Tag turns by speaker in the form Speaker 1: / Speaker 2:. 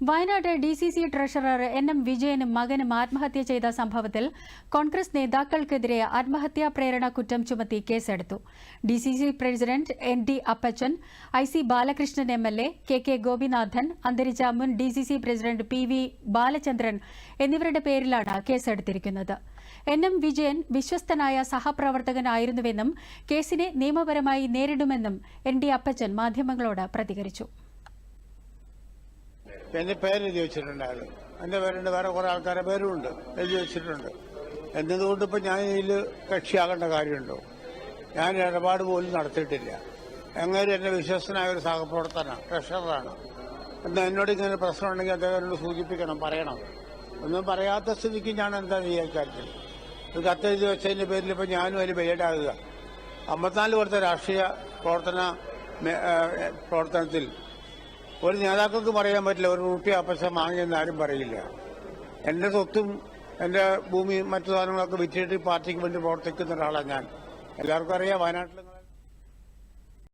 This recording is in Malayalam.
Speaker 1: Wayanad D C C treasurer N M വിജയനും മകനും ആത്മഹത്യ ചെയ്ത സംഭവത്തിൽ കോൺഗ്രസ് നേതാക്കൾക്കെതിരെ ആത്മഹത്യാ പ്രേരണ കുറ്റം ചുമത്തി കേസെടുത്തു. D C C president N D Appachan I C Balakrishnan M L A K K Gopinathan അന്തരിച്ച മുൻ D C C president P V Balachandran എന്നിവരുടെ പേരിലാണ് കേസെടുത്തിരിക്കുന്നത്. എൻ എം വിജയൻ വിശ്വസ്തനായ സഹപ്രവർത്തകനായിരുന്നുവെന്നും കേസിനെ നിയമപരമായി നേരിടുമെന്നും എൻ ഡി അപ്പച്ചൻ മാധ്യമങ്ങളോട് പ്രതികരിച്ചു.
Speaker 2: എന്റെ പേര് എഴുതി വെച്ചിട്ടുണ്ടായിരുന്നു. എന്റെ പേരുണ്ട്. വേറെ കുറെ ആൾക്കാരെ പേരും ഉണ്ട് എഴുതി വെച്ചിട്ടുണ്ട്. എന്നതുകൊണ്ട് ഇപ്പൊ ഞാൻ ഇതിൽ കക്ഷിയാകേണ്ട കാര്യമുണ്ടോ? ഞാൻ ഇടപാട് പോലും നടത്തിയിട്ടില്ല. അങ്ങനെ എന്റെ വിശ്വസനായ ഒരു സഹപ്രവർത്തനാണ് ട്രഷററാണ്. എന്നാൽ എന്നോട് ഇങ്ങനെ പ്രശ്നം ഉണ്ടെങ്കിൽ അദ്ദേഹത്തോട് സൂചിപ്പിക്കണം പറയണം. ഒന്നും പറയാത്ത സ്ഥിതിക്ക് ഞാൻ എന്താ ചെയ്യാൻ കാര്യത്തിൽ ഒരു കത്തെഴുതി വെച്ചതിന്റെ പേരിൽ ഇപ്പൊ ഞാനും അതിൽ ബെയ്ഡാകുക. അമ്പത്തിനാല് വർഷത്തെ രാഷ്ട്രീയ പ്രവർത്തന പ്രവർത്തനത്തിൽ ഒരു നേതാക്കൾക്ക് പറയാൻ പറ്റില്ല. ഒരു റുപ്യ അപ്പശം വാങ്ങിയെന്ന് ആരും പറയില്ല. എന്റെ സ്വത്തും എന്റെ ഭൂമിയും മറ്റു സാധനങ്ങളൊക്കെ വിറ്റിട്ട് പാർട്ടിക്ക് വേണ്ടി പ്രവർത്തിക്കുന്ന ഒരാളാണ് ഞാൻ. എല്ലാവർക്കും അറിയാം വയനാട്ടിൽ